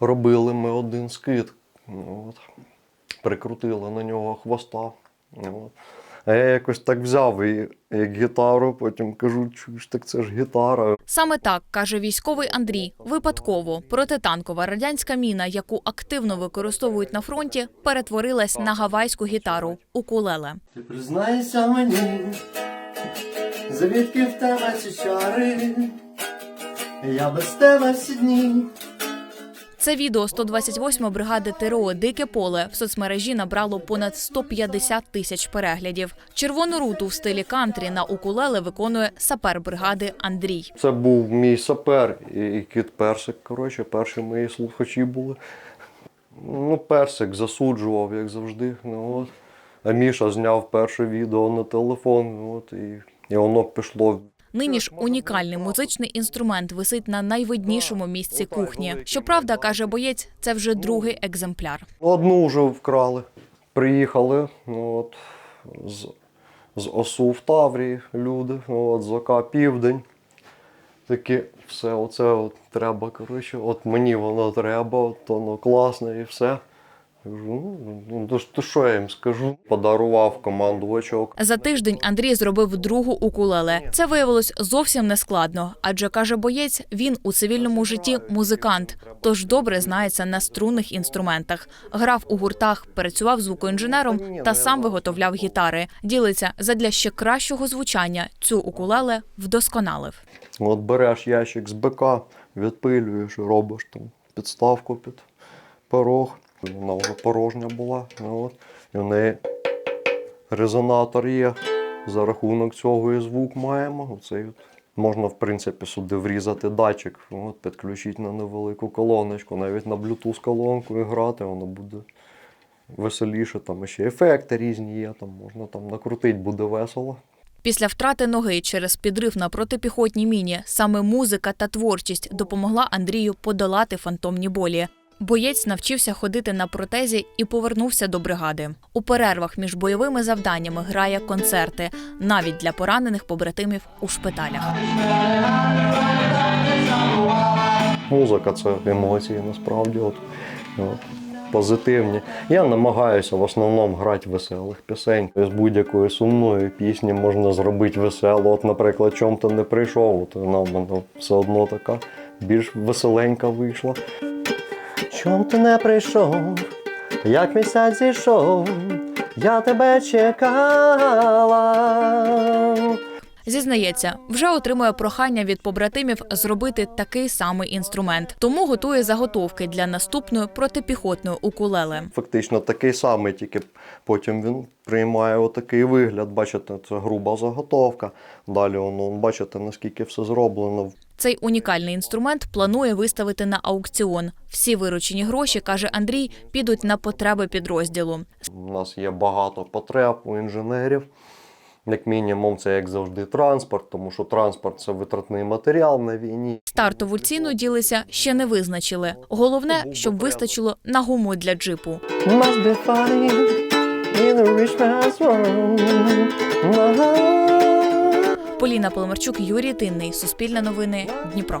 робили ми один скид. Ну, От. Прикрутили на нього хвоста. Ну, От. А я якось так взяв і як гітару, потім кажу, чуєш, так це ж гітара. Саме так каже військовий Андрій. Випадково протитанкова радянська міна, яку активно використовують на фронті, перетворилась на гавайську гітару укулеле. Ти признайся мені, звідки в тебе ці чари, я без тебе всі дні. Це відео 128-ї бригади ТРО Дике поле в соцмережі набрало понад 150 тисяч переглядів. Червону руту в стилі кантрі на укулеле виконує сапер бригади Андрій. Це був мій сапер і кіт Персик. Коротше, перші мої слухачі були. Ну, Персик засуджував, як завжди. Ну, от. А Міша зняв перше відео на телефон. От, і, і воно пішло. Нині ж унікальний музичний інструмент висить на найвиднішому місці кухні. Щоправда, каже боєць, це вже другий екземпляр. Одну вже вкрали. Приїхали ну, от, з, з ОСУ в Таврії люди, ну, от, з ОК Південь. Такі, все, оце от треба, коротше, от мені воно треба, от воно класне і все. Кажу, ну, ну то, то що я їм скажу? Подарував командувачок. За тиждень Андрій зробив другу укулеле. Це виявилось зовсім не складно, адже каже боєць, він у цивільному житті музикант, тож добре знається на струнних інструментах. Грав у гуртах, працював звукоінженером та сам виготовляв гітари. Ділиться задля ще кращого звучання. Цю укулеле вдосконалив. От береш ящик з БК, відпилюєш, робиш там підставку під порог. Вона вже порожня була. Ну, от. І в неї резонатор є. За рахунок цього і звук маємо. Оцей от. Можна, в принципі, сюди врізати датчик, от, підключити на невелику колоночку, навіть на Bluetooth колонку і грати, воно буде веселіше. Там ще ефекти різні є, там можна там накрутити, буде весело. Після втрати ноги через підрив на протипіхотній міні саме музика та творчість допомогла Андрію подолати фантомні болі. Боєць навчився ходити на протезі і повернувся до бригади. У перервах між бойовими завданнями грає концерти, навіть для поранених побратимів у шпиталях. Музика це емоції насправді. От, от, позитивні. Я намагаюся в основному грати веселих пісень. З будь-якої сумної пісні можна зробити весело. От, наприклад, чом ти не прийшов, от вона в мене все одно така більш веселенька вийшла. Чом ти не прийшов, як місяць зійшов, я тебе чекала. Зізнається, вже отримує прохання від побратимів зробити такий самий інструмент, тому готує заготовки для наступної протипіхотної укулеле. Фактично такий самий, тільки потім він приймає отакий вигляд. Бачите, це груба заготовка. Далі воно, бачите, наскільки все зроблено. Цей унікальний інструмент планує виставити на аукціон. Всі виручені гроші, каже Андрій, підуть на потреби підрозділу. У нас є багато потреб у інженерів. Як мінімум, це як завжди транспорт, тому що транспорт це витратний матеріал на війні. Стартову ціну ділися ще не визначили. Головне, щоб вистачило на гуму для джипу. Поліна Поломарчук, Юрій Тинний. Суспільне новини. Дніпро.